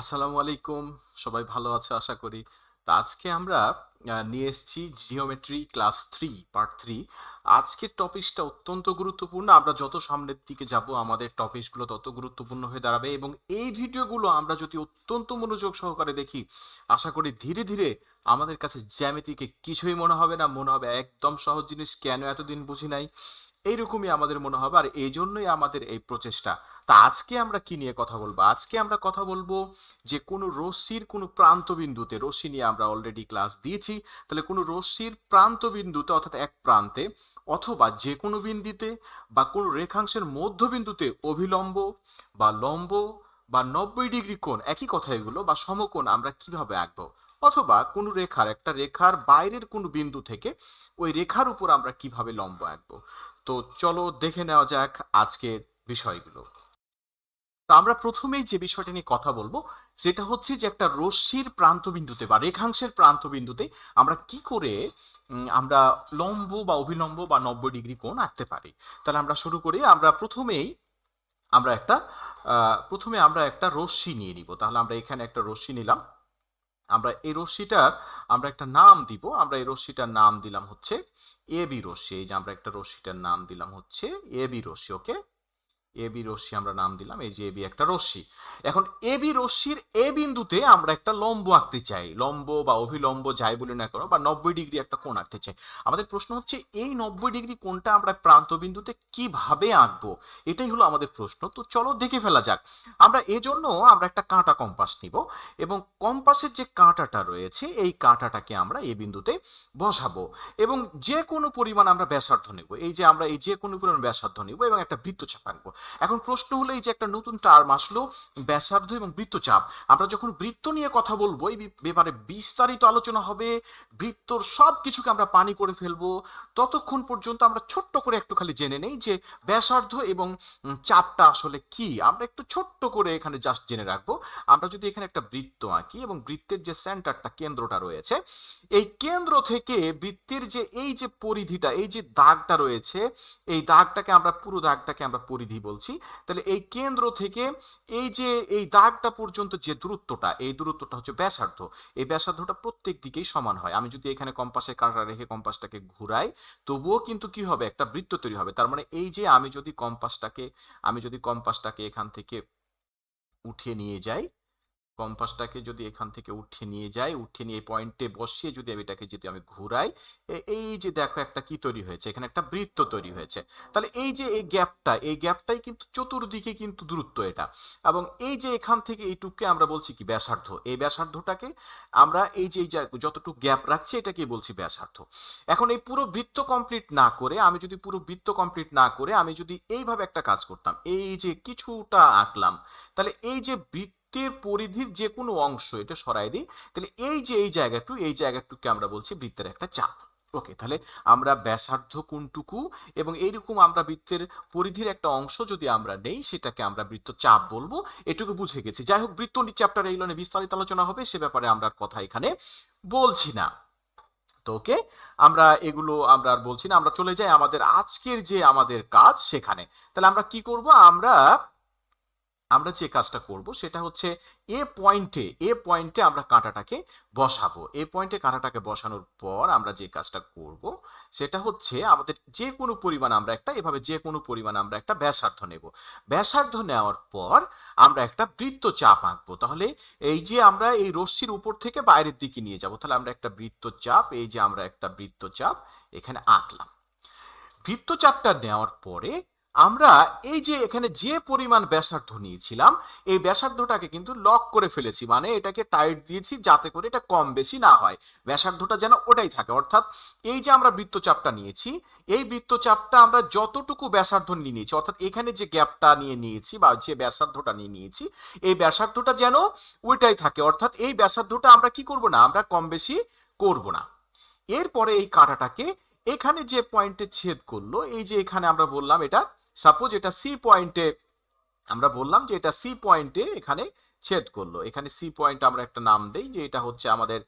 আসসালামু আলাইকুম, সবাই ভালো আছে আশা করি। তো আজকে আমরা নিয়ে এসেছি geometry class three part three আজকের টপিকসটা অত্যন্ত গুরুত্বপূর্ণ। আমরা যত সামনের দিকে যাব, আমাদের টপিকসগুলো তত গুরুত্বপূর্ণ হয়ে দাঁড়াবে এবং এই ভিডিওগুলো আমরা যদি অত্যন্ত মনোযোগ সহকারে দেখি, আশা করি ধীরে ধীরে আমাদের কাছে জ্যামিতিকে কিছুই মনে হবে না। মনে হবে একদম সহজ জিনিস, কেন এতদিন বুঝি নাই? এইরকমই আমাদের মনে হবে, আর এই জন্যই আমাদের এই প্রচেষ্টা। তা আজকে আমরা কি নিয়ে কথা বলব? আজকে আমরা কথা বলব যে, কোনো রশ্মির কোনো প্রান্ত বিন্দুতে রশ্মি নিয়ে আমরা অলরেডি ক্লাস দিয়েছি, তাহলে কোনো রশ্মির প্রান্ত বিন্দুতে অর্থাৎ এক প্রান্তে অথবা যে কোনো বিন্দুতে বা কোনো রেখাংশের মধ্যবিন্দুতে অভিলম্ব বা লম্ব বা নব্বই ডিগ্রি কোণ, একই কথা এগুলো, বা সমকোণ আমরা কীভাবে আঁকবো? অথবা কোনো রেখার, একটা রেখার বাইরের কোনো বিন্দু থেকে ওই রেখার উপর আমরা কীভাবে লম্ব আঁকবো? তো চলো দেখে নেওয়া যাক আজকের বিষয়গুলো। তো আমরা প্রথমেই যে বিষয়টা নিয়ে কথা বলব, সেটা হচ্ছে যে একটা রশ্মির প্রান্তবিন্দুতে বা রেখাংশের প্রান্তবিন্দুতে আমরা কি করে আমরা লম্ব বা অভিলম্ব বা নব্বই ডিগ্রি কোণ আঁকতে পারি। তাহলে আমরা শুরু করি, আমরা প্রথমেই, আমরা একটা প্রথমে আমরা একটা রশ্মি নিয়ে নিব। তাহলে আমরা এখানে একটা রশ্মি নিলাম। আমরা এই রশ্মিটার, আমরা একটা নাম দিব, আমরা এই রশ্মিটার নাম দিলাম হচ্ছে এ বি রশ্মি। এই যে আমরা একটা রশ্মিটার নাম দিলাম হচ্ছে A B Rashmi okay A B রশ্মি আমরা নাম দিলাম, এই যে এ বি একটা রশ্মি। এখন এ বি রশ্মির এ বিন্দুতে আমরা একটা লম্ব আঁকতে চাই। লম্ব বা অভিলম্ব যাই বলি না কেন, বা নব্বই ডিগ্রি একটা কোণ আঁকতে চাই। আমাদের প্রশ্ন হচ্ছে, এই নব্বই ডিগ্রি কোণটা আমরা প্রান্ত বিন্দুতে কীভাবে আঁকবো? এটাই হলো আমাদের প্রশ্ন। তো চলো দেখে ফেলা যাক। আমরা এজন্য আমরা একটা কাঁটা কম্পাস নিব এবং কম্পাসের যে কাঁটাটা রয়েছে, এই কাঁটাটাকে আমরা এই বিন্দুতে বসাবো এবং যে কোনো পরিমাণ আমরা ব্যাসার্ধ নেব। এই যে আমরা এই যে কোনো পরিমাণ ব্যাসার্ধ নেব এবং একটা বৃত্তচাপ আঁকবো। এখন প্রশ্ন হলো এই যে একটা নতুন টার্ম আসলো, ব্যাসার্ধ এবং বৃত্তচাপ। আমরা যখন বৃত্ত নিয়ে কথা বলব, এই ব্যাপারে বিস্তারিত আলোচনা হবে, বৃত্তর সব কিছুকে আমরা পানি করে ফেলব। ততক্ষণ পর্যন্ত আমরা ছোট্ট করে একটু খালি জেনে নেই যে ব্যাসার্ধ এবং চাপটা আসলে কি। আমরা একটু ছোট্ট করে এখানে জাস্ট জেনে রাখব। আমরা যদি এখানে একটা বৃত্ত আঁকি এবং বৃত্তের যে সেন্টারটা কেন্দ্রটা রয়েছে, এই কেন্দ্র থেকে বৃত্তের যে এই যে পরিধিটা, এই যে দাগটা রয়েছে, এই দাগটাকে আমরা, পুরো দাগটাকে আমরা পরিধি বলছি তাহলে এই কেন্দ্র থেকে এই যে এই দাগটা পর্যন্ত যে দূরত্বটা, এই দূরত্বটা হচ্ছে ব্যাসার্ধ। এই ব্যাসার্ধটা প্রত্যেক দিকেই সমান হয়। আমি যদি এখানে কম্পাসে কাঁটা রেখে কম্পাসটাকে ঘুরাই, তবুও কিন্তু কি হবে? একটা বৃত্ত তৈরি হবে। তার মানে এই যে আমি যদি কম্পাসটাকে, আমি যদি কম্পাসটাকে এখান থেকে উঠিয়ে নিয়ে যাই কম্পাসটাকে যদি এখান থেকে উঠে নিয়ে যাই উঠে নিয়ে পয়েন্টে বসিয়ে যদি আমি এটাকে যদি আমি ঘুরাই এই যে দেখো একটা কি তৈরি হয়েছে? এখানে একটা বৃত্ত তৈরি হয়েছে। তাহলে এই যে এই গ্যাপটা এই গ্যাপটাই কিন্তু চতুর্দিকে কিন্তু দূরত্ব এটা। এবং এই যে এখান থেকে এইটুকুকে আমরা বলছি কি ব্যাসার্ধ। এই ব্যাসার্ধটাকে আমরা এই যে যতটুকু গ্যাপ রাখছি এটাকে বলছি ব্যাসার্ধ। এখন এই পুরো বৃত্ত কমপ্লিট না করে, আমি যদি পুরো বৃত্ত কমপ্লিট না করে, আমি যদি এইভাবে একটা কাজ করতাম, এই যে কিছুটা আঁকলাম, তাহলে এই যে বৃত্তের পরিধির যে কোনো অংশ এটা সরাই দিই, তাহলে এই যে এই জায়গাটু, এই জায়গাটুকে আমরা বলছি বৃত্তের একটা চাপ। ওকে, তাহলে আমরা ব্যাসার্ধ কোনটুকু এবং এইরকম আমরা বৃত্তের পরিধির একটা অংশ যদি আমরা নেই, সেটাকে আমরা বৃত্ত চাপ বলব। এটুকু বুঝে গেছি। যাই হোক বৃত্ত চ্যাপ্টার এইগুলো নিয়ে বিস্তারিত আলোচনা হবে, সে ব্যাপারে আমরা কথা এখানে বলছি না। তো ওকে, আমরা এগুলো আমরা আর বলছি না। আমরা চলে যাই আমাদের আজকের যে আমাদের কাজ সেখানে। তাহলে আমরা কি করব? আমরা আমরা যে কাজটা করব সেটা হচ্ছে এ পয়েন্টে এ পয়েন্টে আমরা কাঁটাটাকে বসাবো। এ পয়েন্টে কাঁটাটাকে বসানোর পর আমরা যে কাজটা করব সেটা হচ্ছে আমাদের যে কোনো পরিমাণ আমরা একটা, এভাবে যে কোনো পরিমাণ আমরা একটা ব্যাসার্ধ নেব। ব্যাসার্ধ নেওয়ার পর আমরা একটা বৃত্ত চাপ আঁকবো। তাহলে এই যে আমরা এই রশ্মির উপর থেকে বাইরের দিকে নিয়ে যাব, তাহলে আমরা একটা বৃত্ত চাপ, এই যে আমরা একটা বৃত্ত চাপ এখানে আঁকলাম। বৃত্তচাপটা নেওয়ার পরে আমরা এই যে এখানে যে পরিমাণ ব্যাসার্ধ নিয়েছিলাম, এই ব্যাসার্ধটাকে কিন্তু লক করে ফেলেছি। মানে এটাকে টাইট দিয়েছি যাতে করে এটা কম বেশি না হয়। ব্যাসার্ধটা যেন ওটাই থাকে। অর্থাৎ এই যে আমরা বৃত্তচাপটা নিয়েছি, এই বৃত্তচাপটা আমরা যতটুকু ব্যাসার্ধ নিয়ে নিয়েছি, অর্থাৎ এখানে যে গ্যাপটা নিয়ে নিয়েছি বা যে ব্যাসার্ধটা নিয়ে নিয়েছি, এই ব্যাসার্ধটা যেন ওইটাই থাকে। অর্থাৎ এই ব্যাসার্ধটা আমরা কি করব না? আমরা কম বেশি করব না। এরপরে এই কাঁটাটাকে এখানে যে পয়েন্টে ছেদ করল, এই যে এখানে আমরা বললাম এটা সাপোজ এটা সি পয়েন্টে আমরা বললাম যে এটা সি পয়েন্টে এখানে ছেদ করল। এখানে সি পয়েন্ট আমরা একটা নাম দেই যে এটা হচ্ছে আমাদের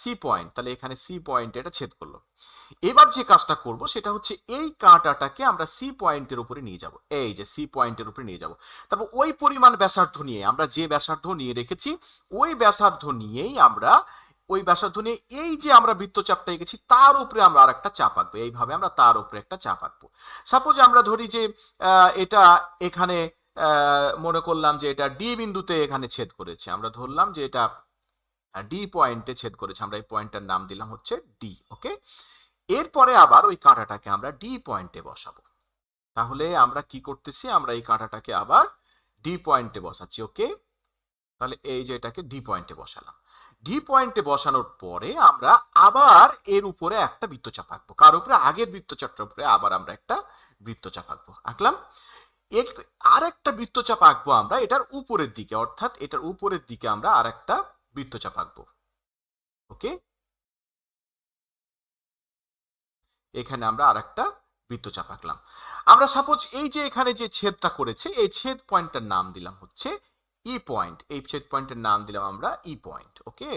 সি পয়েন্ট তাহলে এখানে সি পয়েন্ট এটা ছেদ করল। এবার যে কাজটা করব সেটা হচ্ছে এই কাঁটাটাকে আমরা সি পয়েন্টের উপরে নিয়ে যাব। এই যে সি পয়েন্টের উপরে নিয়ে যাব। তারপর ওই পরিমাণ ব্যাসার্ধ নিয়ে আমরা যে ব্যাসার্ধ নিয়ে রেখেছি, ওই ব্যাসার্ধ নিয়েই আমরা ওই ব্যাসার্ধ নিয়ে এই যে আমরা বৃত্তচাপটা এঁকেছি, তার উপরে আমরা আর একটা চাপ আঁকবো। এইভাবে আমরা তার উপরে একটা চাপ আঁকবো। সাপোজ আমরা ধরি যে এটা এখানে মনে করলাম যে এটা ডি বিন্দুতে এখানে ছেদ করেছে। আমরা ধরলাম যে এটা ডি পয়েন্টে ছেদ করেছে। আমরা এই পয়েন্টটার নাম দিলাম হচ্ছে ডি ওকে এরপরে আবার ওই কাঁটাটাকে আমরা ডি পয়েন্টে বসাবো। তাহলে আমরা কি করতেছি? আমরা এই কাঁটাটাকে আবার ডি পয়েন্টে বসাচ্ছি ওকে তাহলে এই যে এটাকে ডি পয়েন্টে বসালাম। ডি পয়েন্টে বসানোর পরে আমরা আবার এর উপরে একটা বৃত্তচাপ আঁকবো। কার উপরে? আগের বৃত্তচাপটার উপরে আবার আমরা একটা বৃত্তচাপ আঁকবো। আঁকলাম। আর একটা বৃত্তচাপ আঁকবো আমরা, এটার উপরের দিকে, অর্থাৎ এটার উপরের দিকে আমরা আর একটা বৃত্তচাপ আঁকবো। ওকে? এখানে আমরা আর একটা বৃত্তচাপ আঁকলাম। আমরা সাপোজ এই যে এখানে যে ছেদটা করেছে, এই ছেদ পয়েন্টটার নাম দিলাম হচ্ছে ই পয়েন্ট এই ছেদ পয়েন্টের নাম দিলাম আমরা ই পয়েন্ট ওকে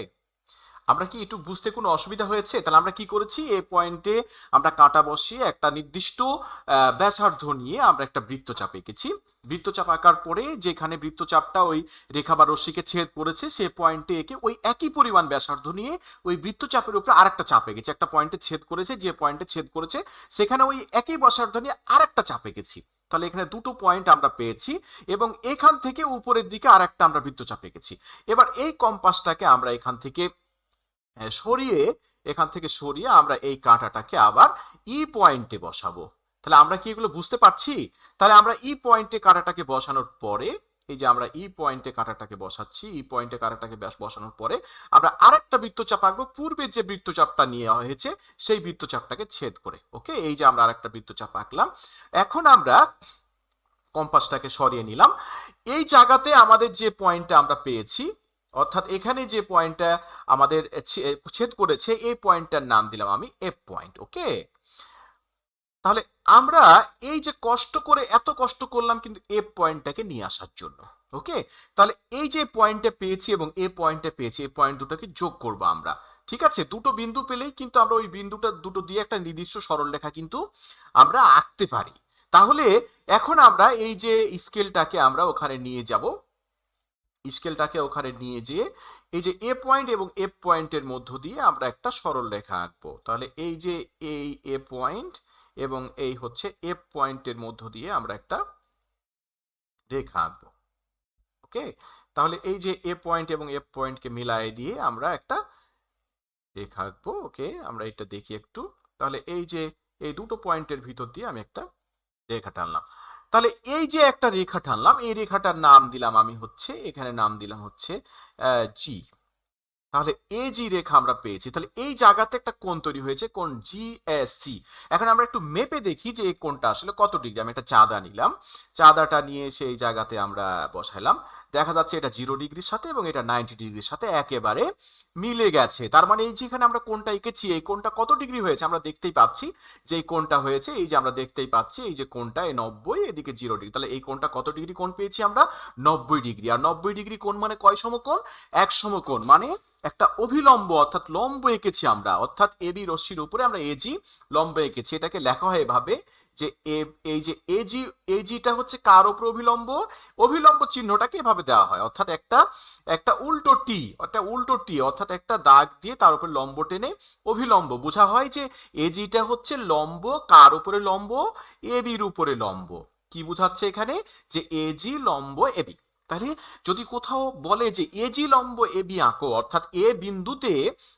আমরা কি একটু বুঝতে কোনো অসুবিধা হয়েছে? তাহলে আমরা কি করেছি? এই পয়েন্টে আমরা কাঁটা বসিয়ে একটা নির্দিষ্ট ব্যাসার্ধ নিয়ে আমরা একটা বৃত্তচাপ এঁকেছি। বৃত্তচাপ আঁকার পরে যেখানে বৃত্তচাপটা ওই রেখা বা রশ্মিকে ছেদ করেছে সে পয়েন্টে এঁকে ওই একই পরিমাণ ব্যাসার্ধ নিয়ে ওই বৃত্তচাপের উপরে আরেকটা চাপ এঁকেছি। একটা পয়েন্টে ছেদ করেছে, যে পয়েন্টে ছেদ করেছে, সেখানে ওই একই ব্যাসার্ধ নিয়ে আরেকটা চাপ এঁকেছি। তাহলে এখানে দুটো পয়েন্ট আমরা পেয়েছি এবং এখান থেকে উপরের দিকে আরেকটা আমরা বৃত্তচাপ এঁকেছি। এবার এই কম্পাসটাকে আমরা এখান থেকে সরিয়ে এখান থেকে সরিয়ে আমরা এই কাঁটাটাকে আবার ই পয়েন্টে বসাবো। তাহলে আমরা কি এগুলো বুঝতে পারছি? তাহলে আমরা ই পয়েন্টে কাঁটাটাকে বসানোর পরে, এই যে আমরা ই পয়েন্টে কাঁটাটাকে বসাচ্ছি ই পয়েন্টে কাঁটাটাকে বসানোর পরে আমরা আরেকটা বৃত্তচাপ আঁকবো। পূর্বে যে বৃত্তচাপটা নিয়ে হয়েছে, সেই বৃত্তচাপটাকে ছেদ করে ওকে এই যে আমরা আরেকটা বৃত্তচাপ আঁকলাম। এখন আমরা কম্পাসটাকে সরিয়ে নিলাম। এই জায়গাতে আমাদের যে পয়েন্টটা আমরা পেয়েছি অর্থাৎ এখানে যে পয়েন্টটা আমাদের ছেদ করেছে, এই পয়েন্টটার নাম দিলাম আমি এফ পয়েন্ট ওকে তাহলে আমরা এই যে কষ্ট করে, এত কষ্ট করলাম কিন্তু এফ পয়েন্টটাকে নিয়ে আসার জন্য ওকে তাহলে এই যে পয়েন্টে পেয়েছি এবং এ পয়েন্টে পেয়েছি, এই পয়েন্ট দুটোকে যোগ করব আমরা, ঠিক আছে? দুটো বিন্দু পেলেই কিন্তু আমরা ওই বিন্দুটা দুটো দিয়ে একটা নির্দিষ্ট সরলরেখা কিন্তু আমরা আঁকতে পারি। তাহলে এখন আমরা এই যে স্কেলটাকে আমরা ওখানে নিয়ে যাব স্কেলটাকে ওখানে নিয়ে যেয়ে এই যে এ পয়েন্ট এবং এফ পয়েন্টের মধ্য দিয়ে আমরা একটা সরল রেখা আঁকবো। তাহলে এই যে এই এ পয়েন্ট এবং এই হচ্ছে এফ পয়েন্টের মধ্য দিয়ে আমরা একটা রেখা আঁকবো। ওকে তাহলে এই যে এ পয়েন্ট এবং এফ পয়েন্টকে মিলাই দিয়ে আমরা একটা রেখা আঁকবো। ওকে আমরা এটা দেখি একটু। তাহলে এই যে এই দুটো পয়েন্টের ভিতর দিয়ে আমি একটা রেখা টানলাম। তাহলে এই যে একটা রেখা টানলাম, এই রেখাটার নাম দিলাম আমি হচ্ছে, এখানে নাম দিলাম হচ্ছে জি তাহলে এই জি রেখা আমরা পেয়েছি, তাহলে এই জায়গাতে একটা কোন তৈরি হয়েছে কোন জি এস সি এখন আমরা একটু মেপে দেখি যে এই কোনটা আসলে কত ডিগ্রি, আমি একটা চাঁদা নিলাম, চাঁদাটা নিয়ে সেই জায়গাতে আমরা বসাইলাম। দেখা যাচ্ছে এটা জিরো ডিগ্রির সাথে এবং এটা নাইনটি ডিগ্রির সাথে একেবারে মিলে গেছে। তার মানে এই যেখানে আমরা কোনটা এঁকেছি, এই কোনটা কত ডিগ্রি হয়েছে আমরা দেখতেই পাচ্ছি যে এই কোনটা হয়েছে, এই যে আমরা দেখতেই পাচ্ছি এই যে কোণটা এই নব্বই, এদিকে জিরো ডিগ্রি তাহলে এই কোনটা কত ডিগ্রি কোন পেয়েছি আমরা? নব্বই ডিগ্রি আর নব্বই ডিগ্রি কোন মানে কয় সমকোণ? এক সমকোণ। মানে একটা অভিলম্ব অর্থাৎ লম্ব এঁকেছি আমরা। অর্থাৎ এবি রশ্মির উপরে আমরা এজি লম্ব এঁকেছি। এটাকে লেখা হয় এভাবে যে এই যে এজি এজিটা হচ্ছে কার উপর অভিলম্ব? অভিলম্ব চিহ্নটাকে এভাবে দেওয়া হয়। অর্থাৎ একটা একটা উল্টো টি অর্থাৎ উল্টো টি অর্থাৎ একটা দাগ দিয়ে তার উপর লম্ব টেনে অভিলম্ব। বোঝা হয় যে এজিটা হচ্ছে লম্ব কার উপরে লম্ব? এবির উপরে লম্ব। কি বোঝাচ্ছে এখানে? যে এজি লম্ব এবি তাহলে যদি কোথাও বলে যে এজি লম্ব এ বি আঁকো অর্থাৎ এ বিন্দুতে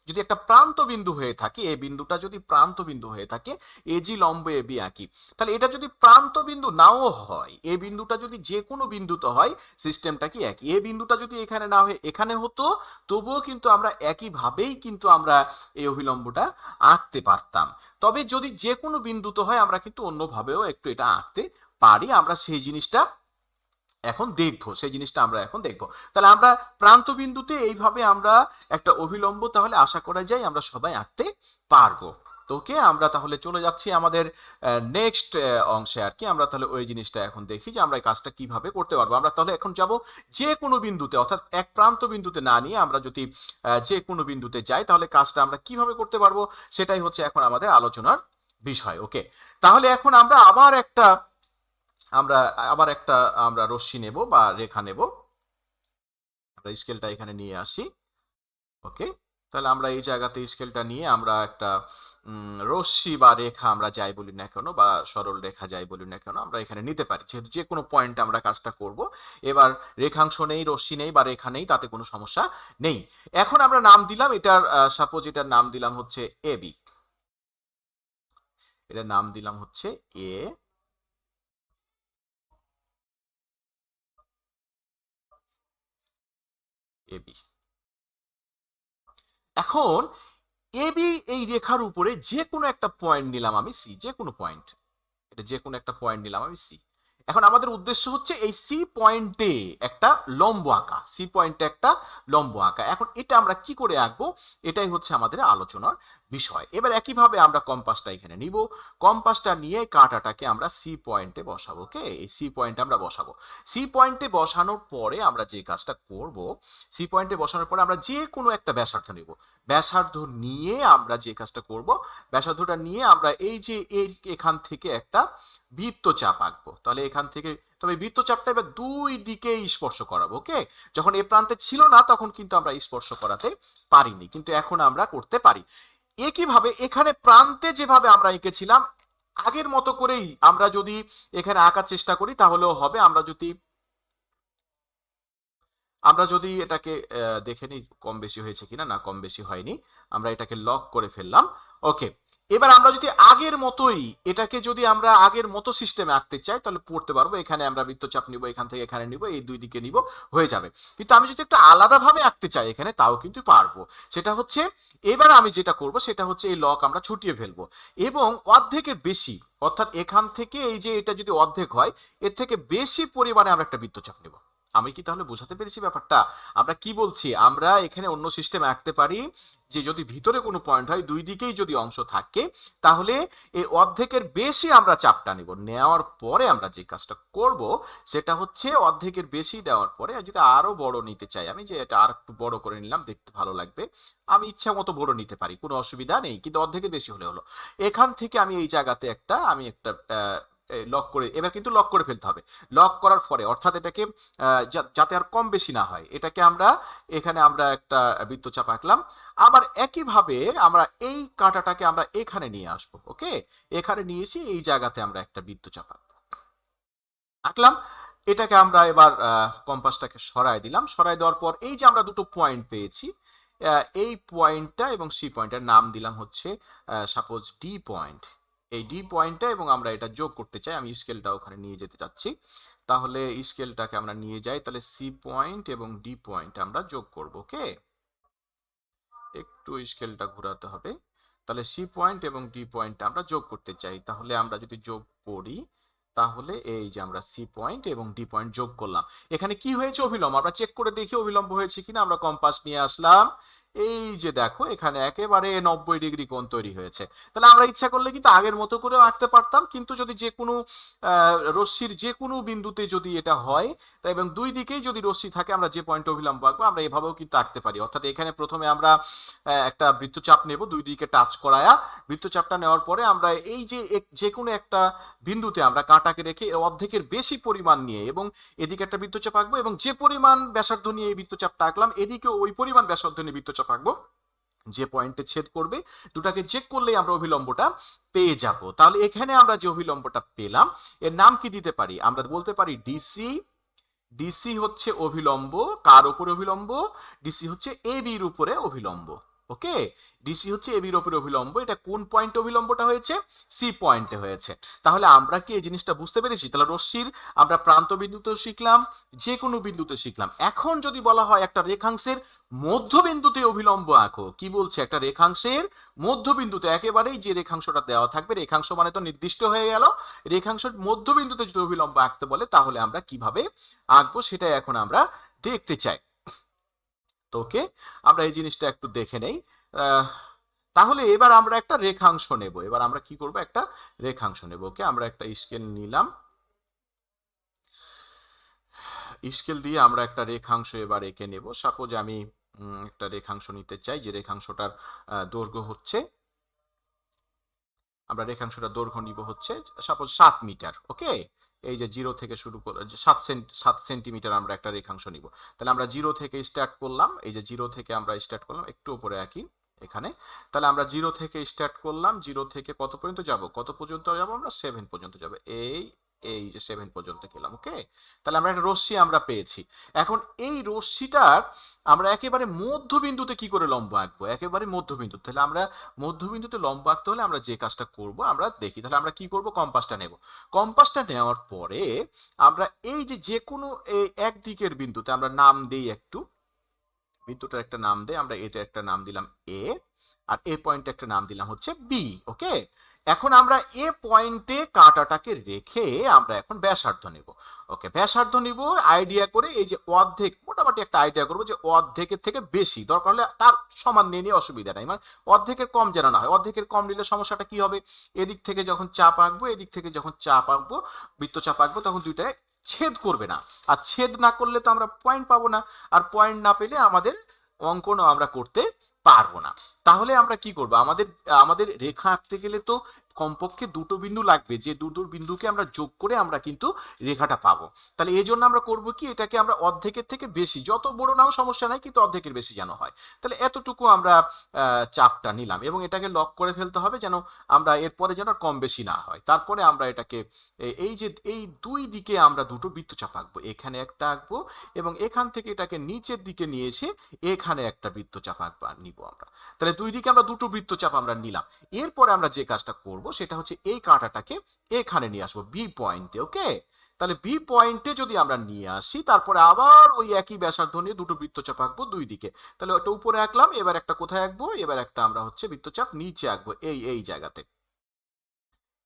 যদি একটা প্রান্ত বিন্দু হয়ে থাকে, এ বিন্দুটা যদি প্রান্ত বিন্দু হয়ে থাকে এজি লম্ব এ বি আঁকি তাহলে এটা যদি প্রান্ত বিন্দু নাও হয়, এ বিন্দুটা যদি যে কোনো বিন্দুতে হয়, সিস্টেমটা কি একই? এ বিন্দুটা যদি এখানে না হয়ে, এখানে হতো, তবুও কিন্তু আমরা একইভাবেই কিন্তু আমরা এই অভিলম্বটা আঁকতে পারতাম। তবে যদি যে কোনো বিন্দুতে হয়, আমরা কিন্তু অন্যভাবেও একটু এটা আঁকতে পারি, আমরা সেই জিনিসটা এখন দেখব সেই জিনিসটা আমরা এখন দেখব। তাহলে আমরা প্রান্ত বিন্দুতে এইভাবে আমরা একটা অভিলম্ব তাহলে আশা করা যায় আমরা সবাই আঁকতে পারব। তো ওকে, আমরা তাহলে চলে যাচ্ছি আমাদের নেক্সট অংশে আর কি। আমরা তাহলে ওই জিনিসটা এখন দেখি যে আমরা এই কাজটা কীভাবে করতে পারব। আমরা তাহলে এখন যাব যে কোনো বিন্দুতে, অর্থাৎ এক প্রান্ত বিন্দুতে না নিয়ে আমরা যদি যে কোনো বিন্দুতে যাই তাহলে কাজটা আমরা কীভাবে করতে পারব সেটাই হচ্ছে এখন আমাদের আলোচনার বিষয়। ওকে, তাহলে এখন আমরা আবার একটা আমরা আবার একটা আমরা রশ্মি নেব বা রেখা নেব। আমরা স্কেলটা এখানে নিয়ে আসি। ওকে তাহলে আমরা এই জায়গাতে স্কেলটা নিয়ে আমরা একটা রশ্মি বা রেখা আমরা যাই বলি না কেন বা সরল রেখা যাই বলি না কেন আমরা এখানে নিতে পারি। যেহেতু যে কোনো পয়েন্টে আমরা কাজটা করব, এবার রেখাংশ নেই, রশ্মি নেই বা রেখা নেই, তাতে কোনো সমস্যা নেই। এখন আমরা নাম দিলাম, এটার সাপোজ এটার নাম দিলাম হচ্ছে এ বি এটার নাম দিলাম হচ্ছে এ এ বি এখন এবি এই রেখার উপরে যে কোনো একটা পয়েন্ট নিলাম আমি সি যে কোনো পয়েন্ট এটা যে কোনো একটা পয়েন্ট নিলাম আমি সি এখন আমাদের উদ্দেশ্য হচ্ছে এই সি পয়েন্টে একটা লম্ব আঁকা। সি পয়েন্টে একটা লম্ব আঁকা। এখন এটা আমরা কি করে আঁকবো? এটাই হচ্ছে আমাদের আলোচনার বিষয়। এবার একইভাবে আমরা কম্পাসটা এখানে নিব। কম্পাসটা নিয়ে কাঁটাটাকে আমরা সি পয়েন্টে বসাবো ওকে এই সি পয়েন্টে আমরা বসাবো। সি পয়েন্টে বসানোর পরে আমরা যে কাজটা করব সি পয়েন্টে বসানোর পরে আমরা যে কোনো একটা ব্যাসার্ধ নিব। ব্যাসার্ধ নিয়ে আমরা যে কাজটা করব, ব্যাসার্ধটা নিয়ে আমরা এই যে এখান থেকে একটা বৃত্তচাপ আঁকবো। তাহলে এখান থেকে, তবে বৃত্তচাপটা এবার দুই দিকে স্পর্শ করাবো ওকে যখন এ প্রান্তে ছিল না, তখন কিন্তু আমরা স্পর্শ করাতে পারিনি। কিন্তু এখন আমরা করতে পারি। একইভাবে এখানে প্রান্তে যেভাবে আমরা এঁকেছিলাম, আগের মতো করেই আমরা যদি এখানে আঁকার চেষ্টা করি, তাহলেও হবে। আমরা যদি আমরা যদি এটাকে দেখে নিই কম বেশি হয়েছে কিনা, না কম বেশি হয়নি, আমরা এটাকে লক করে ফেললাম। ওকে এবার আমরা যদি আগের মতোই এটাকে যদি আমরা আগের মতো সিস্টেমে আঁকতে চাই, তাহলে পড়তে পারব। এখানে আমরা বৃত্তচাপ নিব, এখান থেকে এখানে নিব, এই দুই দিকে নিব, হয়ে যাবে। কিন্তু আমি যদি একটু আলাদাভাবে আঁকতে চাই এখানে, তাও কিন্তু পারব। সেটা হচ্ছে, এবার আমি যেটা করব, সেটা হচ্ছে এই লক আমরা ছুটিয়ে ফেলব। এবং অর্ধেকের বেশি, অর্থাৎ এখান থেকে এই যে এটা যদি অর্ধেক হয়, এর থেকে বেশি পরিমাণে আমরা একটা বৃত্তচাপ নেব। আমি কি তাহলে বোঝাতে পেরেছি ব্যাপারটা? আমরা কি বলছি? আমরা এখানে অন্য সিস্টেম আঁকতে পারি যে যদি ভিতরে কোনো পয়েন্ট হয়, দুই দিকেই যদি অংশ থাকে, তাহলে এই অর্ধেকের বেশি আমরা চাপটা নেব। নেওয়ার পরে আমরা যে কাজটা করব, সেটা হচ্ছে অর্ধেকের বেশি দেওয়ার পরে যদি আরও বড় নিতে চাই, আমি যে এটা আর একটু বড় করে নিলাম, দেখতে ভালো লাগবে। আমি ইচ্ছা মতো বড় নিতে পারি, কোনো অসুবিধা নেই, কিন্তু অর্ধেকের বেশি হলে হলো। এখান থেকে আমি এই জায়গাতে একটা, আমি একটা লক করে, এবার কিন্তু লক করে ফেলতে হবে। লক করার পরে, অর্থাৎ এটাকে যাতে আর কম বেশি না হয়, এটাকে আমরা, এখানে আমরা একটা বৃত্তচাপ আঁকলাম। আবার একইভাবে আমরা এই কাঁটাটাকে আমরা এখানে নিয়ে আসব, ওকে? এখানে নিয়ে এসে এই জায়গাতে আমরা একটা বৃত্তচাপ আঁকবো। আঁকলাম, এটাকে আমরা এবার কম্পাসটাকে সরায় দিলাম। সরায় দেওয়ার পর, এই যে আমরা দুটো পয়েন্ট পেয়েছি এই পয়েন্টটা এবং সি পয়েন্টের নাম দিলাম হচ্ছে সাপোজ ডি পয়েন্ট এই ডি পয়েন্টটা এবং আমরা এটা যোগ করতে চাই, আমি স্কেলটা ওখানে নিয়ে যেতে চাচ্ছি। তাহলে স্কেলটাকে আমরা নিয়ে যাই, তাহলে সি পয়েন্ট এবং ডি পয়েন্ট আমরা যোগ করব ওকে একটু স্কেলটা ঘোরাতে হবে। তাহলে সি পয়েন্ট এবং ডি পয়েন্ট আমরা যোগ করতে চাই। তাহলে আমরা যদি যোগ করি, তাহলে এই যে আমরা সি পয়েন্ট এবং ডি পয়েন্ট যোগ করলাম। এখানে কি হয়েছে অভিলম্ব আমরা চেক করে দেখি অভিলম্ব হয়েছে কিনা, আমরা কম্পাস নিয়ে আসলাম। এই যে দেখো, এখানে একেবারে নব্বই ডিগ্রি কোণ তৈরি হয়েছে। তাহলে আমরা ইচ্ছা করলে কিন্তু আগের মতো করেও আঁকতে পারতাম, কিন্তু যদি যে কোনো রশ্মির যে কোনো বিন্দুতে যদি এটা হয়, তা এবং দুই দিকেই যদি রশ্মি থাকে, আমরা যে পয়েন্ট অভিলম্ব আঁকবো, আমরা এভাবেও কিন্তু আঁকতে পারি। অর্থাৎ এখানে প্রথমে আমরা একটা বৃত্তচাপ নেব দুই দিকে টাচ করায়া। বৃত্তচাপটা নেওয়ার পরে আমরা এই যে যে কোনো একটা বিন্দুতে আমরা কাঁটাকে রেখে অর্ধেকের বেশি পরিমাণ নিয়ে এবং এদিকে একটা বৃত্তচাপ আঁকবো এবং যে পরিমাণ ব্যাসার্ধ নিয়ে এই বৃত্তচাপটা আঁকলাম এদিকে ওই পরিমাণ ব্যাসার্ধ নিয়ে বৃত্তচাপ আঁকবো যে পয়েন্টে ছেদ করবে, দুটাকে চেক করলেই আমরা অভিলম্বটা পেয়ে যাব। তাহলে এখানে আমরা যে অভিলম্বটা পেলাম, এর নাম কি দিতে পারি? আমরা বলতে পারি ডিসি ডিসি হচ্ছে অভিলম্ব, কার উপরে অভিলম্ব? ডিসি হচ্ছে এ বির উপরে অভিলম্ব। ওকে? ডিসি হচ্ছে এ বির উপরে অভিলম্ব। এটা কোন পয়েন্টে অভিলম্বটা হয়েছে? সি পয়েন্টে হয়েছে। তাহলে আমরা কি এই জিনিসটা বুঝতে পেরেছি? তাহলে রশ্মির আমরা প্রান্ত বিন্দুতে শিখলাম যে কোনো বিন্দুতে শিখলাম। এখন যদি বলা হয় একটা রেখাংশের মধ্যবিন্দুতে অভিলম্ব আঁকো, কি বলছে? একটা রেখাংশের মধ্যবিন্দুতে একেবারেই যে রেখাংশটা দেওয়া থাকবে, রেখাংশ মানে তো নির্দিষ্ট হয়ে গেল। রেখাংশের মধ্যবিন্দুতে যদি অভিলম্ব আঁকতে বলে, তাহলে আমরা কীভাবে আঁকবো সেটাই এখন আমরা দেখতে চাই। তো ওকে, আমরা এই জিনিসটা একটু দেখে নেই। তাহলে এবার আমরা একটা রেখাংশ নেব। এবার আমরা কি করব? একটা রেখাংশ নেব। ওকে, আমরা একটা স্কেল নিলাম। স্কেল দিয়ে আমরা একটা রেখাংশ এবার এঁকে নেব। সাপোজ আমি একটা রেখাংশ নিতে চাই, যে রেখাংশটার দৈর্ঘ্য হচ্ছে, আমরা রেখাংশটার দৈর্ঘ্য নিব হচ্ছে, সাপোজ সাত মিটার, ওকে? এই যে জিরো থেকে শুরু করে সাত সেন্ট সাত সেন্টিমিটার আমরা একটা রেখাংশ নিব। তাহলে আমরা জিরো থেকে স্টার্ট করলাম, এই যে জিরো থেকে আমরা স্টার্ট করলাম, একটু উপরে আঁকি এখানে। তাহলে আমরা জিরো থেকে স্টার্ট করলাম, জিরো থেকে কত পর্যন্ত যাব? কত পর্যন্ত যাব আমরা? সেভেন পর্যন্ত যাব। এই এই যে সেভেন পর্যন্ত গেলাম ওকে তাহলে আমরা একটা রশ্মি আমরা পেয়েছি। এখন এই রশ্মিটার আমরা একেবারে মধ্যবিন্দুতে কি করে লম্ব আঁকবো? একেবারে মধ্যবিন্দু। তাহলে আমরা মধ্যবিন্দুতে লম্ব আঁকতে হলে আমরা যে কাজটা করব, আমরা দেখি। তাহলে আমরা কি করব? কম্পাসটা নেব। কম্পাসটা নেওয়ার পরে আমরা এই যে যে কোনো এই এক দিকের বিন্দুতে আমরা নাম দিই একটু। বিন্দুটার একটা নাম দেই, আমরা এটা একটা নাম দিলাম এ আর এ পয়েন্টে একটা নাম দিলাম হচ্ছে বি ওকে এখন আমরা এ পয়েন্টে কাঁটাটাকে রেখে আমরা এখন ব্যাসার্ধ নেব। ওকে, ব্যাসার্ধ নিব আইডিয়া করে এই যে অর্ধেক, মোটামুটি একটা আইডিয়া করব যে অর্ধেকের থেকে বেশি, দরকার হলে তার সমান নিয়ে নিয়ে অসুবিধা নাই। মানে অর্ধেকের কম যেন না হয়, অর্ধেকের কম নিলে সমস্যাটা কি হবে? এদিক থেকে যখন চাপ আঁকবো, এদিক থেকে যখন চাপ আঁকবো, বৃত্তচাপ আঁকবো, তখন দুইটায় ছেদ করবে না। আর ছেদ না করলে তো আমরা পয়েন্ট পাবো না। আর পয়েন্ট না পেলে আমাদের অঙ্কনও আমরা করতে পারব না। তাহলে আমরা কি করব? আমাদের আমাদের রেখা আঁকতে গেলে তো কমপক্ষে দুটো বিন্দু লাগবে। যে দুটো বিন্দুকে আমরা যোগ করে আমরা কিন্তু রেখাটা পাবো। তাহলে এই জন্য আমরা করব কি? এটাকে আমরা অর্ধেকের থেকে বেশি, যত বড় নাও সমস্যা নাই, কিন্তু অর্ধেকের বেশি যেন হয়। তাহলে এতটুকু আমরা চাপটা নিলাম এবং এটাকে লক করে ফেলতে হবে যেন আমরা এরপরে যেন কম বেশি না হয়। তারপরে আমরা এটাকে এই যে, এই দুই দিকে আমরা দুটো বৃত্তচাপ আঁকবো। এখানে একটা আঁকবো এবং এখান থেকে এটাকে নিচের দিকে নিয়ে এসে এখানে একটা বৃত্তচাপ আঁকবা, নিব আমরা। তাহলে দুই দিকে আমরা দুটো বৃত্তচাপ আমরা নিলাম। এরপরে আমরা যে কাজটা করব সেটা হচ্ছে এই কাঁটাটাকে এখানে নিয়ে আসব বি পয়েন্টে ওকে তাহলে বি পয়েন্টে যদি আমরা নিয়ে আসি, তারপরে আবার ওই একই ব্যাসার্ধ নিয়ে দুটো বৃত্তচাপ আঁকবো দুই দিকে। তাহলে ওটা উপরে আঁকলাম, এবার একটা কোথায় আঁকবো? এবার একটা আমরা হচ্ছে বৃত্তচাপ নিচে আঁকবো, এই এই জায়গাতে।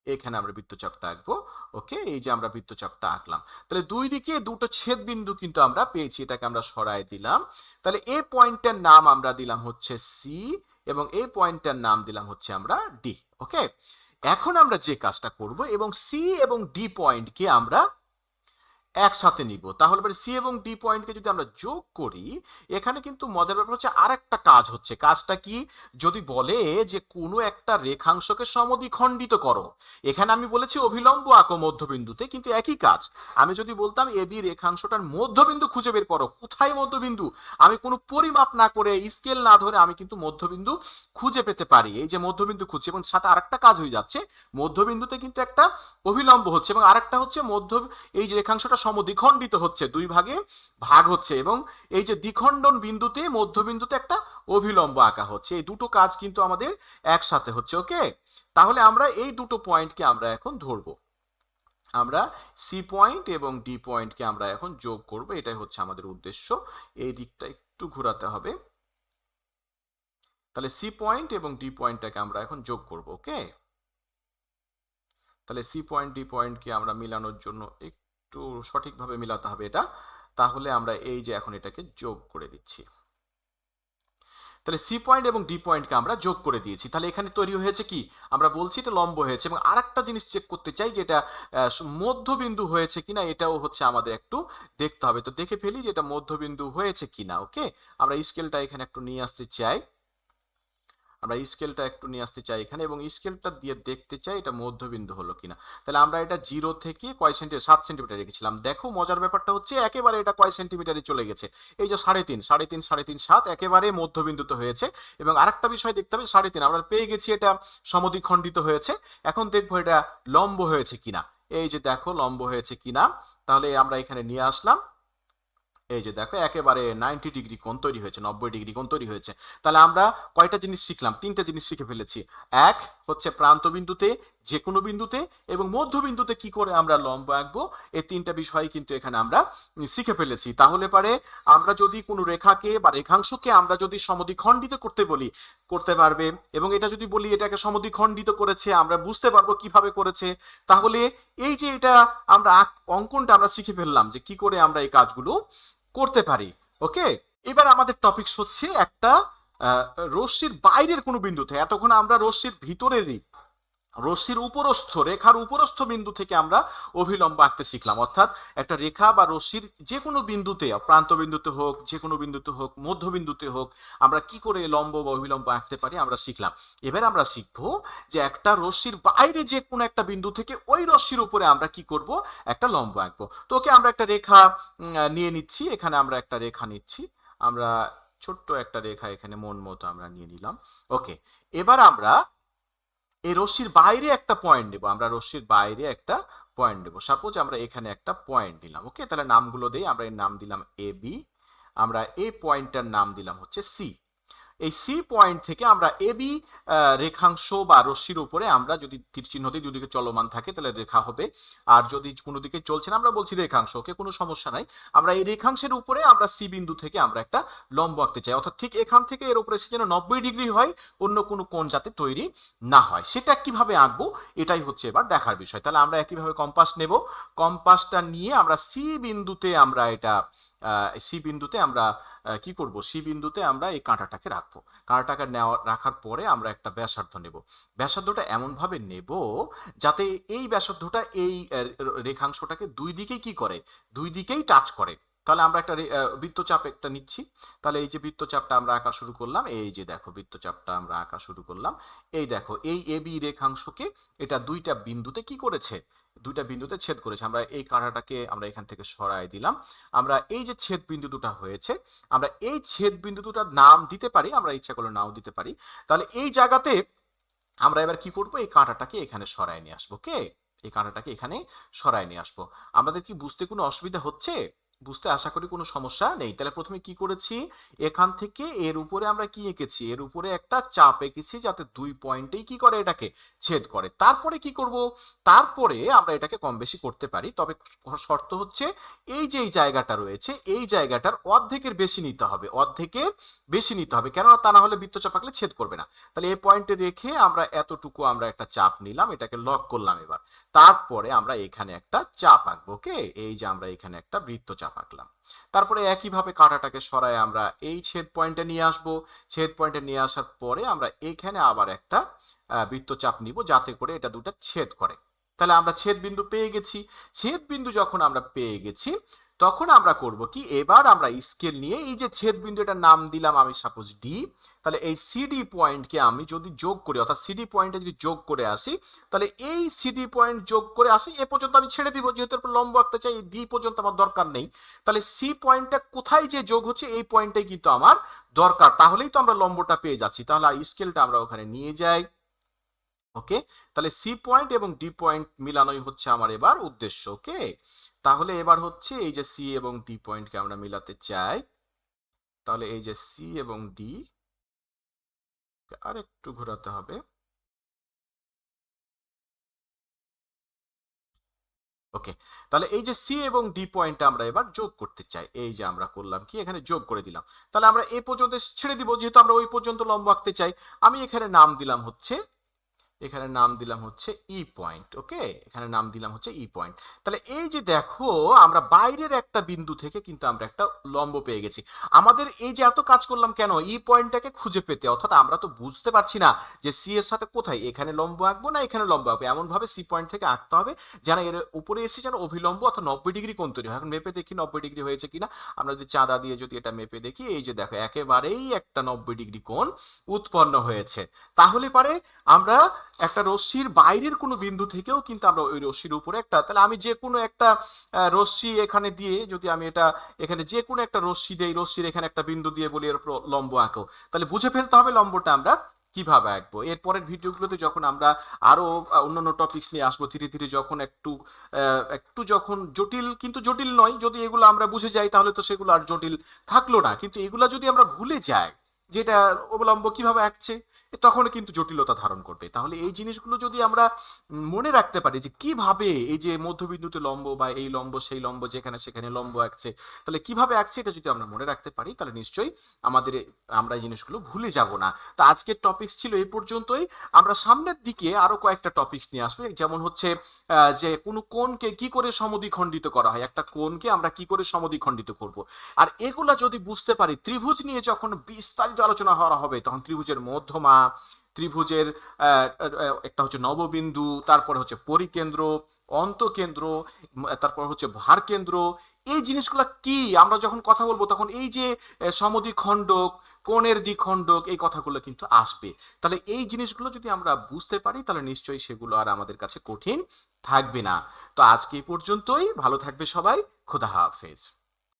এখানে আমরা বৃত্তচাপটা আঁকবো ওকে এই যে আমরা বৃত্তচাপটা আঁকলাম। তাহলে দুই দিকে দুটো ছেদ বিন্দু কিন্তু আমরা পেয়েছি, এটাকে আমরা সরায় দিলাম। তাহলে এ পয়েন্টের নাম আমরা দিলাম হচ্ছে সি এবং এই পয়েন্টের নাম দিলাম হচ্ছে আমরা ডি ওকে এখন আমরা যে কাজটা করব এবং সি এবং ডি পয়েন্টকে আমরা একসাথে নিব। তাহলে এবার সি এবং ডি পয়েন্টকে যদি আমরা যোগ করি, এখানে কিন্তু মজার ব্যাপার হচ্ছে আর একটা কাজ হচ্ছে। কাজটা কি? যদি বলে যে কোনো একটা রেখাংশকে সমদ্বিখণ্ডিত করো। এখানে আমি বলেছি অভিলম্ব আঁকো মধ্যবিন্দুতে, কিন্তু একই কাজ। আমি যদি বলতাম এবি রেখাংশটার মধ্যবিন্দু খুঁজে বের করো, কোথায় মধ্যবিন্দু? আমি কোনো পরিমাপ না করে, স্কেল না ধরে আমি কিন্তু মধ্যবিন্দু খুঁজে পেতে পারি। এই যে মধ্যবিন্দু খুঁজছি, এবং সাথে আরেকটা কাজ হয়ে যাচ্ছে। মধ্যবিন্দুতে কিন্তু একটা অভিলম্ব হচ্ছে, এবং আরেকটা হচ্ছে মধ্য এই যে রেখাংশটা সমদ্বিখণ্ডিত হচ্ছে, দুই ভাগে ভাগ হচ্ছে এবং এই যে দ্বিখণ্ডন বিন্দুতে, মধ্যবিন্দুতে একটা অভিলম্ব আঁকা হচ্ছে। এই দুটো কাজ কিন্তু আমাদের একসাথে হচ্ছে, ওকে? তাহলে আমরা এই দুটো পয়েন্টকে আমরা এখন ধরবো। আমরা সি পয়েন্ট এবং ডি পয়েন্টকে আমরা এখন যোগ করব। এটাই হচ্ছে আমাদের উদ্দেশ্য। এই দিকটা একটু ঘোরাতে হবে। তাহলে সি পয়েন্ট এবং ডি পয়েন্টটাকে আমরা এখন যোগ করব, ওকে? তাহলে সি পয়েন্ট ডি পয়েন্টকে আমরা মিলানোর জন্য একটু সঠিকভাবে মিলাতে হবে এটা, তাহলে আমরা এই যে এখন এটাকে যোগ করে দিচ্ছি। তাহলে সি পয়েন্ট এবং ডি পয়েন্টকে আমরা যোগ করে দিয়েছি। তাহলে এখানে তৈরি হয়েছে কি? আমরা বলছি এটা লম্ব হয়েছে এবং আরেকটা জিনিস চেক করতে চাই যেটা মধ্যবিন্দু হয়েছে কিনা এটাও হচ্ছে আমাদের একটু দেখতে হবে। তো দেখে ফেলি যে এটা মধ্যবিন্দু হয়েছে কিনা ওকে আমরা স্কেলটা এখানে একটু নিয়ে আসতে চাই। আমরা স্কেলটা একটু নিয়ে আসতে চাই এখানে এবং স্কেলটা দিয়ে দেখতে চাই এটা মধ্যবিন্দু হলো কিনা। তাহলে আমরা এটা জিরো থেকে কয় সেন্টিমিটার সাত সেন্টিমিটার রেখেছিলাম। দেখো মজার ব্যাপারটা হচ্ছে একেবারে এটা কয় সেন্টিমিটারে চলে গেছে। এই যে সাড়ে তিন সাড়ে তিন সাড়ে তিন, সাত একেবারে মধ্যবিন্দুতে হয়েছে এবং আরেকটা বিষয় দেখতে হবে, সাড়ে তিন, আমরা পেয়ে গেছি এটা সমদ্বিখণ্ডিত হয়েছে। এখন দেখব এটা লম্ব হয়েছে কিনা। এই যে দেখো লম্ব হয়েছে কিনা। তাহলে আমরা এখানে নিয়ে আসলাম। এই যে দেখো, একেবারে নাইনটি ডিগ্রি কোণ তৈরি হয়েছে, নব্বই ডিগ্রি কোণ তৈরি হয়েছে। তাহলে আমরা কয়টা জিনিস শিখলাম? তিনটা জিনিস শিখে ফেলেছি। এক হচ্ছে প্রান্ত বিন্দুতে যে কোনো বিন্দুতে এবং মধ্যবিন্দুতে কি করে আমরা লম্ব আঁকবো? এই তিনটা বিষয় কিন্তু এখানে আমরা শিখে ফেলেছি। তাহলে পারে আমরা যদি কোনো রেখাকে বা রেখাংশকে আমরা যদি সমদ্বিখণ্ডিত করতে বলি, করতে পারবে। এবং এটা যদি বলি, এটাকে সমদ্বিখণ্ডিত করেছে, আমরা বুঝতে পারব কীভাবে করেছে। তাহলে এই যে এটা আমরা অঙ্কনটা আমরা শিখে ফেললাম যে কি করে আমরা এই কাজগুলো করতে পারি ওকে এবার আমাদের টপিকস হচ্ছে একটা রশ্মির বাইরের কোনো বিন্দুতে, এতক্ষণ আমরা রশ্মির ভিতরেরই রশ্মির উপরস্থ, রেখার উপরস্থ বিন্দু থেকে আমরা অভিলম্ব আঁকতে শিখলাম। অর্থাৎ একটা রেখা বা রশ্মির যে কোনো বিন্দুতে, প্রান্ত বিন্দুতে হোক যে কোনো বিন্দুতে হোক মধ্যবিন্দুতে হোক, আমরা কি করে লম্ব বা অভিলম্ব আঁকতে পারি আমরা শিখলাম। এবার আমরা শিখব যে একটা রশ্মির বাইরে যে কোনো একটা বিন্দু থেকে ওই রশ্মির উপরে আমরা কি করব? একটা লম্ব আঁকবো। তো ওকে আমরা একটা রেখা নিয়ে নিচ্ছি। এখানে আমরা একটা রেখা নিচ্ছি। আমরা ছোট্ট একটা রেখা এখানে মন মতো আমরা নিয়ে নিলাম। ওকে, এবার আমরা এই রশ্মির বাইরে একটা পয়েন্ট নেব, আমরা রশ্মির বাইরে একটা পয়েন্ট নেব। সাপোজ আমরা এখানে একটা পয়েন্ট দিলাম ওকে তাহলে নামগুলো দিয়ে আমরা এর নাম দিলাম এ বি আমরা এ পয়েন্টটার নাম দিলাম হচ্ছে সি এই সি পয়েন্ট থেকে আমরা এ বি রেখাংশ বা রশ্মির উপরে আমরা যদি তীর চিহ্ন দিই, দুদিকে চলমান থাকে, তাহলে রেখা হবে। আর যদি কোনো দিকে চলছে না, আমরা বলছি রেখাংশ, ওকে? কোনো সমস্যা নাই। আমরা এই রেখাংশের উপরে আমরা সি বিন্দু থেকে আমরা একটা লম্ব আঁকতে চাই। অর্থাৎ ঠিক এখান থেকে এর উপরে সে যেন নব্বই ডিগ্রি হয়, অন্য কোনো কোণ যাতে তৈরি না হয়। সেটা কীভাবে আঁকবো? এটাই হচ্ছে এবার দেখার বিষয়। তাহলে আমরা একইভাবে কম্পাস নেব। কম্পাসটা নিয়ে আমরা সি বিন্দুতে আমরা এটা সি বিন্দুতে আমরা কি করব? সি বিন্দুতে আমরা এই কাঁটাটাকে রাখব। কাঁটাটাকে নেওয়া, রাখার পরে আমরা একটা ব্যাসার্ধ নেব। ব্যাসার্ধটা এমনভাবে নেব যাতে এই ব্যাসার্ধটা এই রেখাংশটাকে দুই দিকেই কি করে? দুই দিকেই টাচ করে। তাহলে আমরা একটা বৃত্তচাপ একটা নিচ্ছি। তাহলে এই যে বৃত্তচাপটা আমরা আঁকা শুরু করলাম, এই যে দেখো বৃত্তচাপটা আমরা আঁকা শুরু করলাম, এই দেখো এই এ, বি রেখাংশকে এটা দুইটা বিন্দুতে কি করেছে? দুইটা বিন্দুতে ছেদ করেছে। আমরা এই কাঁটাটাকে আমরা এখান থেকে সরাই দিলাম। আমরা এই যে ছেদ বিন্দু দুটা হয়েছে, আমরা এই ছেদ বিন্দু দুটার নাম দিতে পারি, আমরা ইচ্ছা করলে নাও দিতে পারি। তাহলে এই জায়গাতে আমরা এবার কি করব? এই কাঁটাটাকে এখানে সরায় নিয়ে আসব কে এই কাঁটাটাকে এখানে সরায় নিয়ে আসব। আমাদের কি বুঝতে কোনো অসুবিধা হচ্ছে? বুঝতে আশা করি কোনো সমস্যা নেই। তাহলে প্রথমে কি করেছি? এখান থেকে এর উপরে আমরা কি এঁকেছি? এর উপরে একটা চাপ এঁকেছি যাতে দুই পয়েন্টেই কি করে এটাকে ছেদ করে। তারপরে কি করব? তারপরে আমরা এটাকে কম বেশি করতে পারি। তবে শর্ত হচ্ছে এই যে এই জায়গাটা রয়েছে, এই জায়গাটার অর্ধেকের বেশি নিতে হবে। অর্ধেকের বেশি নিতে হবে। কেননা তা না হলে বৃত্ত বৃত্তচাপ আঁকলে ছেদ করবে না। তাহলে এই পয়েন্টে রেখে আমরা এতটুকু আমরা একটা চাপ নিলাম, এটাকে লক করলাম এবার। তারপরে আমরা এখানে একটা চাপ আঁকবো ওকে এই যে আমরা এখানে একটা বৃত্তচাপ আঁকলাম তারপরে একইভাবে কাঁটাটাকে সরায় আমরা এই ছেদ পয়েন্টে নিয়ে আসব। ছেদ পয়েন্টে নিয়ে আসার পরে আমরা এখানে আবার একটা বৃত্তচাপ নিব যাতে করে এটা দুটা ছেদ করে। তাহলে আমরা ছেদ বিন্দু পেয়ে গেছি। ছেদ বিন্দু যখন আমরা পেয়ে গেছি তখন আমরা করব কি? এবার আমরা স্কেল নিয়ে এই যে ছেদ বিন্দু এটার নাম দিলাম আমি সাপোজ ডি তাহলে এই সিডি পয়েন্টকে আমি যদি যোগ করি, অর্থাৎ সিডি পয়েন্টে যদি যোগ করে আসি, তাহলে এই সিডি পয়েন্ট যোগ করে আসি, এ পর্যন্ত আমি ছেড়ে দিব, যেহেতু এরপর লম্ব আঁকতে চাই, এই ডি পর্যন্ত আমার দরকার নেই। তাহলে সি পয়েন্টটা কোথায় যে যোগ হচ্ছে, এই পয়েন্টটাই কিন্তু আমার দরকার। তাহলেই তো আমরা লম্বটা পেয়ে যাচ্ছি। তাহলে আর স্কেলটা আমরা ওখানে নিয়ে যাই। ওকে তাহলে সি পয়েন্ট এবং ডি পয়েন্ট মিলানোই হচ্ছে আমার এবার উদ্দেশ্য। ওকে তাহলে এবার হচ্ছে এই যে সি এবং ডি পয়েন্টকে আমরা মিলাতে চাই। তাহলে এই যে সি এবং ডি আরেকটু ঘোরাতে হবে। ওকে তাহলে এই যে সি এবং ডি পয়েন্টটা আমরা এবার যোগ করতে চাই। এই যে আমরা করলাম কি? এখানে যোগ করে দিলাম। তাহলে আমরা এ পর্যন্ত ছেড়ে দিব, যেহেতু আমরা ওই পর্যন্ত লম্ব আঁকতে চাই। আমি এখানে নাম দিলাম হচ্ছে এখানে নাম দিলাম হচ্ছে ই পয়েন্ট ওকে এখানে নাম দিলাম হচ্ছে ই পয়েন্ট তাহলে এই যে দেখো, আমরা বাইরের একটা বিন্দু থেকে কিন্তু আমরা একটা লম্ব পেয়ে গেছি। আমাদের এই যে এত কাজ করলাম কেন? ই পয়েন্টটাকে খুঁজে পেতে, অর্থাৎ আমরা তো বুঝতে পারছি না যে সি এর সাথে কোথায়, এখানে লম্ব আঁকবো না এখানে লম্ব আঁকবো। এমন ভাবে সি পয়েন্ট থেকে আঁকতে হবে, যেন এর উপরে এসে যেন অভিলম্ব অর্থাৎ নব্বই ডিগ্রি কোন তৈরি হয়। এখন মেপে দেখি নব্বই ডিগ্রি হয়েছে কিনা। আমরা যদি চাঁদা দিয়ে যদি এটা মেপে দেখি, এই যে দেখো, একেবারেই একটা নব্বই ডিগ্রি কোণ উৎপন্ন হয়েছে। তাহলে পারে আমরা একটা রশ্মির বাইরের কোনো বিন্দু থেকেও কিন্তু আমরা ওই রশ্মির উপরে একটা, তাহলে আমি যে কোনো একটা রশ্মি এখানে দিয়ে যদি আমি এটা, এখানে যে কোনো একটা রশ্মি দেই, রশ্মির এখানে একটা বিন্দু দিয়ে বলি এর লম্ব আঁকো। তাহলে বুঝে ফেলতে হবে লম্বটা আমরা কীভাবে আঁকবো। এরপরের ভিডিওগুলোতে যখন আমরা আরও অন্যান্য টপিকস নিয়ে আসব, ধীরে ধীরে যখন একটু একটু যখন জটিল, কিন্তু জটিল নয়, যদি এগুলো আমরা বুঝে যাই, তাহলে তো সেগুলো আর জটিল থাকল না। কিন্তু এগুলো যদি আমরা ভুলে যাই, যেটা অবলম্ব কীভাবে আঁকছে? তখন কিন্তু জটিলতা ধারণ করবে। তাহলে এই জিনিসগুলো যদি আমরা মনে রাখতে পারি যে কীভাবে এই যে মধ্যবিন্দুতে লম্ব বা এই লম্ব, সেই লম্ব, যেখানে সেখানে লম্ব আঁকছে, তাহলে কীভাবে আঁকছে এটা যদি আমরা মনে রাখতে পারি, তাহলে নিশ্চয়ই আমাদের আমরা এই জিনিসগুলো ভুলে যাব না। তো আজকের টপিকস ছিল এই পর্যন্তই। আমরা সামনের দিকে আরও কয়েকটা টপিকস নিয়ে আসব। যেমন হচ্ছে যে কোনো কোণকে কি করে সমদ্বিখণ্ডিত করা হয়, একটা কোণকে আমরা কি করে সমদ্বিখণ্ডিত করব। আর এগুলা যদি বুঝতে পারি, ত্রিভুজ নিয়ে যখন বিস্তারিত আলোচনা হওয়া হবে, তখন ত্রিভুজের মধ্যমা ত্রিভুজের একটা হচ্ছে নববিন্দু, তারপরে হচ্ছে পরিকেন্দ্র, অন্তকেন্দ্র তারপর হচ্ছে ভার কেন্দ্র এই জিনিসগুলো কি? আমরা যখন কথা বলব তখন এই যে সমদ্বিখণ্ডক, কোণের দ্বিখণ্ডক, এই কথাগুলো কিন্তু আসবে। তাহলে এই জিনিসগুলো যদি আমরা বুঝতে পারি, তাহলে নিশ্চয়ই সেগুলো আর আমাদের কাছে কঠিন থাকবে না। তো আজকে এই পর্যন্তই। ভালো থাকবে সবাই। খোদা হাফেজ।